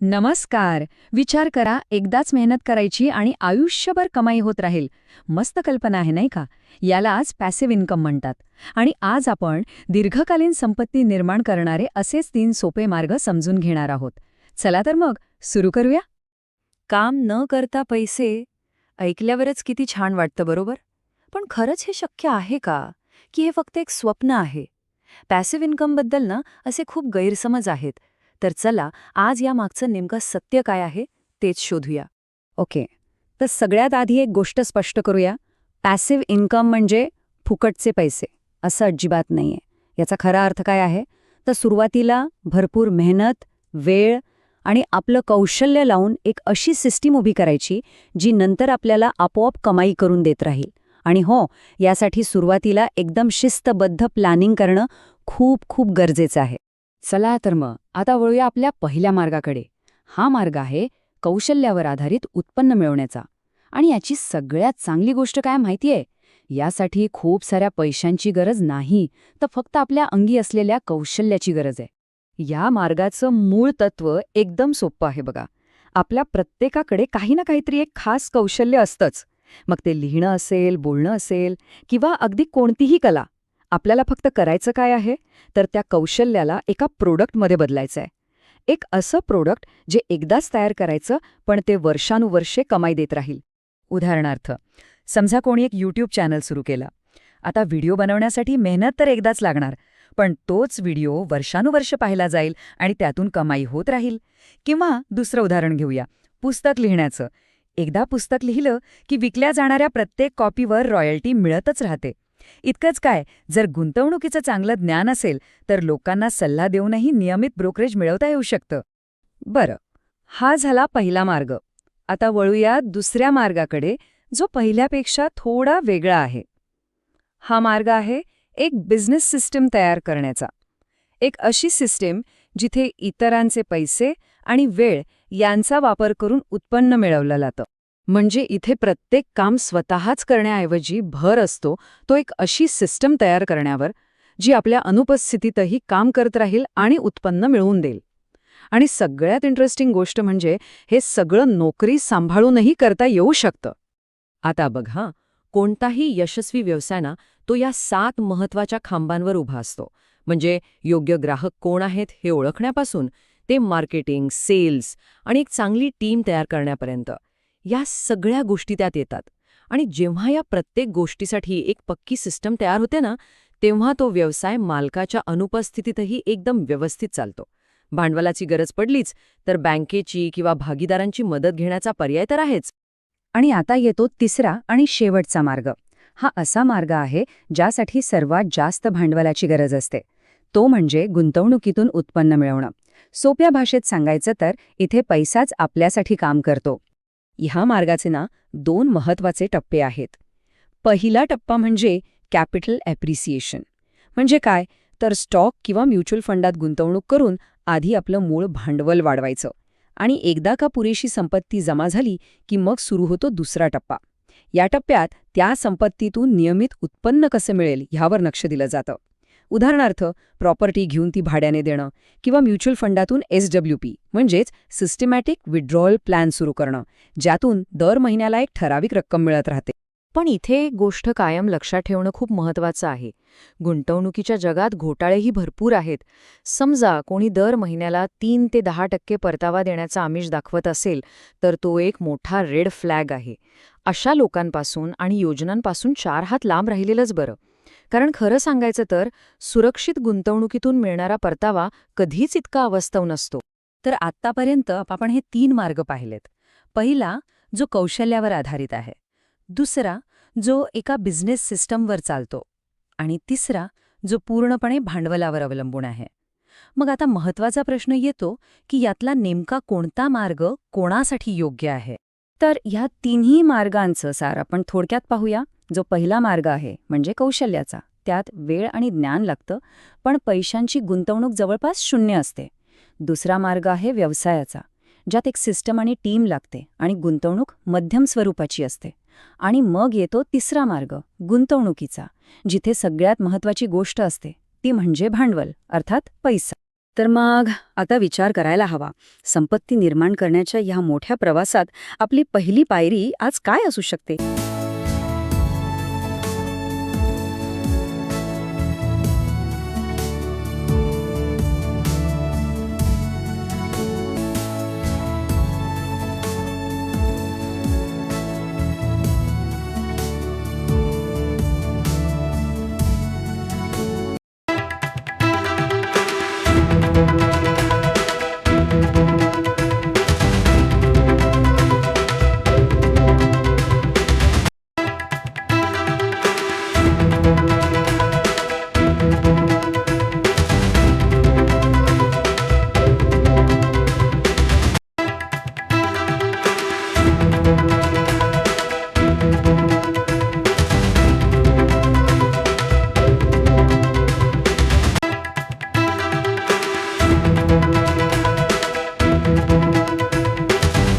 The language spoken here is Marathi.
नमस्कार. विचार करा एकदाच मेहनत करायची आणि आयुष्यभर कमाई होत राहील. मस्त कल्पना आहे नाही का? याला आज पॅसिव्ह इन्कम म्हणतात. आणि आज आपण दीर्घकालीन संपत्ती निर्माण करणारे असेच तीन सोपे मार्ग समजून घेणार आहोत. चला तर मग सुरू करूया? काम न करता पैसे ऐकल्यावरच किती छान वाटतं बरोबर? पण खरंच हे शक्य आहे का? की हे फक्त एक स्वप्न आहे? पॅसिव्ह इन्कमबद्दल ना असे खूप गैरसमज आहेत. तर चला आज या मागचं नेमकं सत्य काय आहे तेच शोधूया. ओके. तर सगळ्यात आधी एक गोष्ट स्पष्ट करूया. पॅसिव्ह इन्कम म्हणजे फुकटचे पैसे असं अजिबात नाहीये. याचा खरा अर्थ काय आहे? तर सुरुवातीला भरपूर मेहनत वेळ आणि आपलं कौशल्य लावून एक अशी सिस्टीम उभी करायची जी नंतर आपल्याला आपोआप कमाई करून देत राहील. आणि हो यासाठी सुरुवातीला एकदम शिस्तबद्ध प्लॅनिंग करणं खूप खूप गरजेचं आहे. चला तर मग आता वळूया आपल्या पहिल्या मार्गाकडे. हा मार्ग आहे कौशल्यावर आधारित उत्पन्न मिळवण्याचा. आणि याची सगळ्यात चांगली गोष्ट काय माहितीये? यासाठी खूप साऱ्या पैशांची गरज नाही तर फक्त आपल्या अंगी असलेल्या कौशल्याची गरज आहे. या मार्गाचं मूळ तत्व एकदम सोपं आहे बघा. आपल्या प्रत्येकाकडे काही ना काहीतरी एक खास कौशल्य असतंच. मग ते लिहिणं असेल बोलणं असेल किंवा अगदी कोणतीही कला. आपल्याला फक्त करायचं काय आहे? तर त्या कौशल्याला एका प्रोडक्टमध्ये बदलायचं आहे एक असं प्रोडक्ट जे एकदाच तयार करायचं पण ते वर्षानुवर्षे कमाई देत राहील. उदाहरणार्थ समजा कोणी एक यूट्यूब चॅनल सुरू केला. आता व्हिडिओ बनवण्यासाठी मेहनत तर एकदाच लागणार पण तोच व्हिडिओ वर्षानुवर्ष पाहिला जाईल आणि त्यातून कमाई होत राहील. किंवा दुसरं उदाहरण घेऊया पुस्तक लिहिण्याचं. एकदा पुस्तक लिहिलं की विकल्या जाणाऱ्या प्रत्येक कॉपीवर रॉयल्टी मिळतच राहते. इतकंच काय जर गुंतवणुकीचं चांगलं ज्ञान असेल तर लोकांना सल्ला देऊनही नियमित ब्रोकरेज मिळवता येऊ शकतं. बरं हा झाला पहिला मार्ग. आता वळूया दुसऱ्या मार्गाकडे जो पहिल्यापेक्षा थोडा वेगळा आहे. हा मार्ग आहे एक बिझनेस सिस्टीम तयार करण्याचा. एक अशी सिस्टीम जिथे इतरांचे पैसे आणि वेळ यांचा वापर करून उत्पन्न मिळवलं जातं. म्हणजे इथे प्रत्येक काम स्वतःच करण्याऐवजी भर असतो तो एक अशी सिस्टम तयार करण्यावर जी आपल्या अनुपस्थितीतही काम करत राहील आणि उत्पन्न मिळवून देईल. आणि सगळ्यात इंटरेस्टिंग गोष्ट म्हणजे हे सगळं नोकरी सांभाळूनही करता येऊ शकतं. आता बघ हां कोणताही यशस्वी व्यवसाय ना तो या सात महत्त्वाच्या खांबांवर उभा असतो. म्हणजे योग्य ग्राहक कोण आहेत हे ओळखण्यापासून ते मार्केटिंग सेल्स आणि एक चांगली टीम तयार करण्यापर्यंत. या सगळ्या गोष्टी त्यात येतात. आणि जेव्हा या प्रत्येक गोष्टीसाठी एक पक्की सिस्टम तयार होते ना तेव्हा तो व्यवसाय मालकाच्या अनुपस्थितीतही एकदम व्यवस्थित चालतो. भांडवलाची गरज पडलीच तर बँकेची किंवा भागीदारांची मदत घेण्याचा पर्याय तर आहेच. आणि आता येतो तिसरा आणि शेवटचा मार्ग. हा असा मार्ग आहे ज्यासाठी सर्वात जास्त भांडवलाची गरज असते. तो म्हणजे गुंतवणुकीतून उत्पन्न मिळवणं. सोप्या भाषेत सांगायचं तर इथे पैसाच आपल्यासाठी काम करतो. ह्या मार्गाचे ना दोन महत्त्वाचे टप्पे आहेत. पहिला टप्पा म्हणजे कॅपिटल ॲप्रिसिएशन. म्हणजे काय? तर स्टॉक किंवा म्युच्युअल फंडात गुंतवणूक करून आधी आपलं मूळ भांडवल वाढवायचं. आणि एकदा का पुरेशी संपत्ती जमा झाली की मग सुरू होतो दुसरा टप्पा. या टप्प्यात त्या संपत्तीतून नियमित उत्पन्न कसं मिळेल ह्यावर लक्ष दिलं जातं. उदाहरणार्थ प्रॉपर्टी घेऊन ती भाड्याने देणं किंवा म्युच्युअल फंडातून एस डब्ल्यू पी म्हणजेच सिस्टमॅटिक विड्रॉल प्लॅन सुरू करणं ज्यातून दर महिन्याला एक ठराविक रक्कम मिळत राहते. पण इथे एक गोष्ट कायम लक्षात ठेवणं खूप महत्वाचं आहे. गुंतवणुकीच्या जगात घोटाळेही भरपूर आहेत. समजा कोणी दर महिन्याला तीन ते दहा टक्के परतावा देण्याचा आमिष दाखवत असेल तर तो एक मोठा रेड फ्लॅग आहे. अशा लोकांपासून आणि योजनांपासून चार हात लांब राहिलेलंच बरं. कारण खरं सांगायचं तर सुरक्षित गुंतवणुकीतून मिळणारा परतावा कधीच इतका अवस्थव नसतो. तर आत्तापर्यंत आपण हे तीन मार्ग पाहिलेत. पहिला जो कौशल्यावर आधारित आहे. दुसरा जो एका बिझनेस सिस्टमवर चालतो. आणि तिसरा जो पूर्णपणे भांडवलावर अवलंबून आहे. मग आता महत्त्वाचा प्रश्न येतो की यातला नेमका कोणता मार्ग कोणासाठी योग्य आहे? तर ह्या तिन्ही मार्गांचं सार आपण थोडक्यात पाहूया. जो पहिला मार्ग आहे म्हणजे कौशल्याचा. त्यात वेळ आणि ज्ञान लागतं पण पैशांची गुंतवणूक जवळपास शून्य असते. दुसरा मार्ग आहे व्यवसायाचा ज्यात एक सिस्टम आणि टीम लागते आणि गुंतवणूक मध्यम स्वरूपाची असते. आणि मग येतो तिसरा मार्ग गुंतवणुकीचा जिथे सगळ्यात महत्वाची गोष्ट असते ती म्हणजे भांडवल अर्थात पैसा. तर मग आता विचार करायला हवा. संपत्ती निर्माण करण्याच्या ह्या मोठ्या प्रवासात आपली पहिली पायरी आज काय असू शकते?